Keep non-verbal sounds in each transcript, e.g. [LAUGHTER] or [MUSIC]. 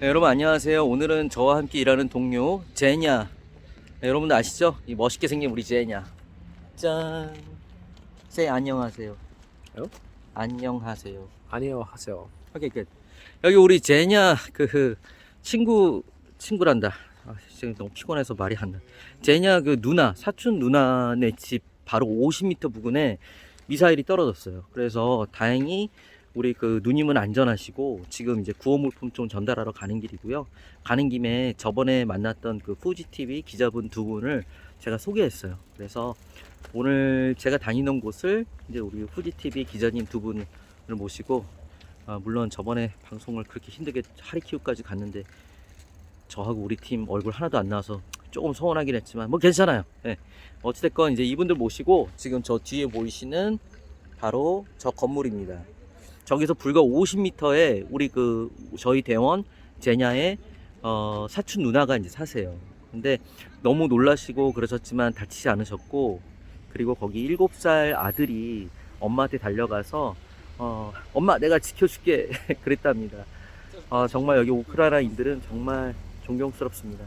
네, 여러분 안녕하세요. 오늘은 저와 함께 일하는 동료 제냐. 네, 여러분들 아시죠? 이 멋있게 생긴 우리 제냐. 짠. 세 안녕하세요. 요? 안녕하세요. 안녕하세요. 오케이 끝. 여기 우리 제냐 그 친구 친구란다. 아, 지금 너무 피곤해서 말이 안 나. 제냐 그 누나 사촌 누나네 집 바로 50m 부근에 미사일이 떨어졌어요. 그래서 다행히 우리 그 누님은 안전하시고 지금 이제 구호 물품 좀 전달하러 가는 길이고요. 가는 김에 저번에 만났던 그 후지 TV 기자분 두 분을 제가 소개했어요. 그래서 오늘 제가 다니는 곳을 이제 우리 후지 TV 기자님 두 분을 모시고 아, 물론 저번에 방송을 그렇게 힘들게 하리키우까지 갔는데 저하고 우리 팀 얼굴 하나도 안 나와서 조금 서운하긴 했지만 뭐 괜찮아요. 예. 어찌됐건 이제 이분들 모시고 지금 저 뒤에 보이시는 바로 저 건물입니다. 저기서 불과 50m에 우리 그 저희 대원 제냐의 어, 사촌 누나가 이제 사세요. 근데 너무 놀라시고 그러셨지만 다치지 않으셨고 그리고 거기 7살 아들이 엄마한테 달려가서 어, 엄마 내가 지켜줄게 [LAUGHS] 그랬답니다. 아, 정말 여기 우크라이나인들은 정말 존경스럽습니다.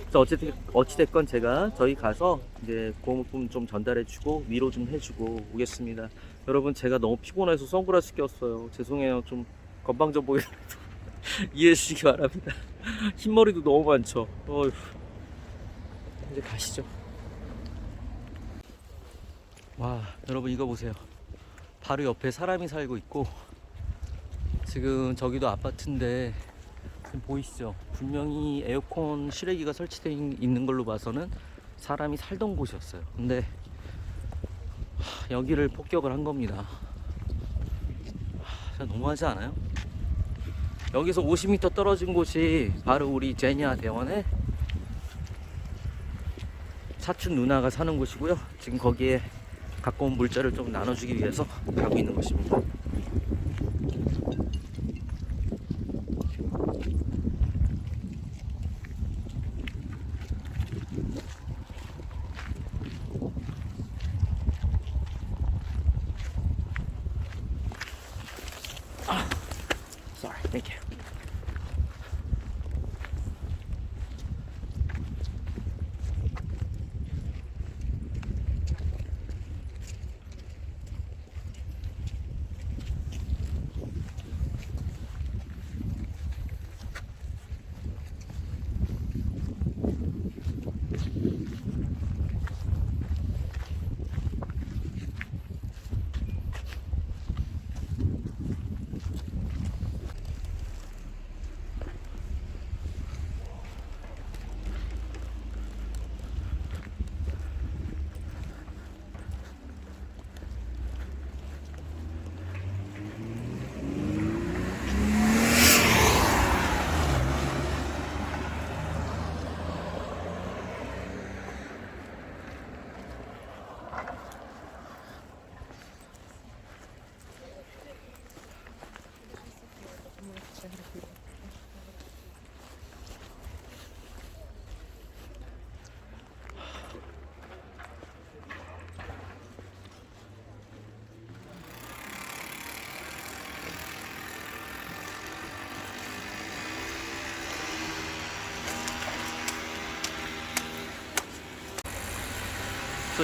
그래서 어쨌든 어찌됐건 제가 저희 가서 이제 고무품 좀 전달해주고 위로 좀 해주고 오겠습니다. 여러분 제가 너무 피곤해서 선글라스 꼈어요. 죄송해요. 좀 건방져 보이더라도 [LAUGHS] 이해해 주시기 바랍니다. [LAUGHS] 흰머리도 너무 많죠. 어휴. 이제 가시죠. 와 여러분 이거 보세요. 바로 옆에 사람이 살고 있고 지금 저기도 아파트인데 지금 보이시죠? 분명히 에어컨 실외기가 설치되어 있는 걸로 봐서는 사람이 살던 곳이었어요. 근데 하, 여기를 폭격을 한 겁니다. 하, 너무하지 않아요? 여기서 50m 떨어진 곳이 바로 우리 제냐 대원의 사촌 누나가 사는 곳이고요. 지금 거기에 가까운 물자를 좀 나눠주기 위해서 가고 있는 것입니다.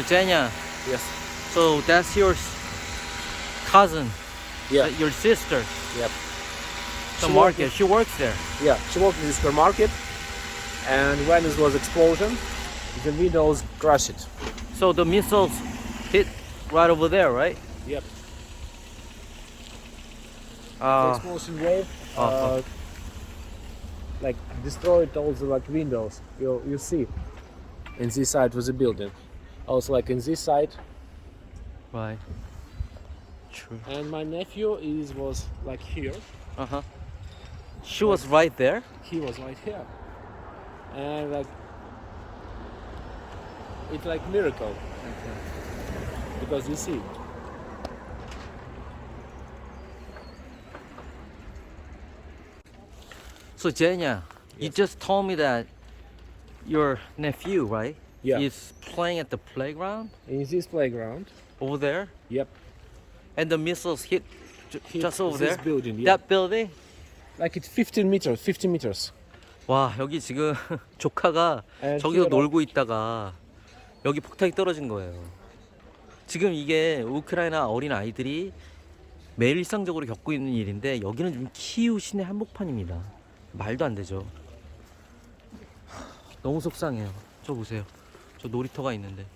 Jenya, Yes. so that's your cousin, Yeah. uh, your sister, Yep. the She market. works- She works there. Yeah. She worked in the supermarket, and when it was explosion, the windows crashed. it. So the missiles hit right over there, right? Yep. the Uh, explosion wave, uh, uh, like destroyed all the like windows. You you see, in this side was a building. Also, like in this side, right. True. and my nephew is was like here. Uh huh. She was right there. He was right here, and like it's like miracle because you see. So Jenya, you just told me that your nephew, right, Yeah. is playing at the playground In this playground, over there, yep, and the missiles hit ju- hit just over this there. building. Yeah. That building. Like it's 15 meters, 15 meters. 와 여기 지금 조카가 And 저기서 here- 놀고 있다가 여기 폭탄이 떨어진 거예요. 지금 이게 우크라이나 어린 아이들이 매일 일상적으로 겪고 있는 일인데 여기는 지금 키우 시내 한복판입니다. 말도 안 되죠. 너무 속상해요. 저 보세요. 저 놀이터가 있는데.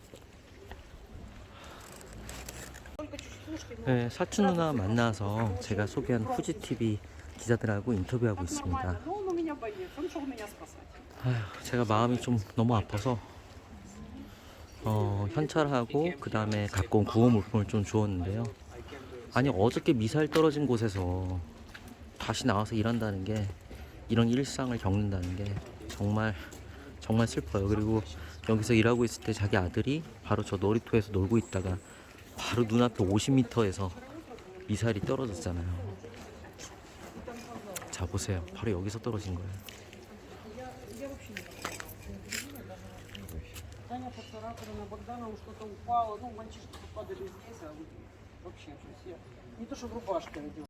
네, 사촌 누나 만나서 제가 소개한 후지TV 기자들하고 인터뷰하고 있습니다. 아휴, 제가 마음이 좀 너무 아파서 어, 현찰하고 그 다음에 갖고 온 구호 물품을 좀 주었는데요. 아니 어저께 미사일 떨어진 곳에서 다시 나와서 일한다는 게 이런 일상을 겪는다는 게 정말 정말 슬퍼요. 그리고 여기서 일하고 있을 때 자기 아들이 바로 저 놀이터에서 놀고 있다가 바로 눈앞에 50m에서 미사일이 떨어졌잖아요. 자 보세요. 바로 여기서 떨어진 거예요.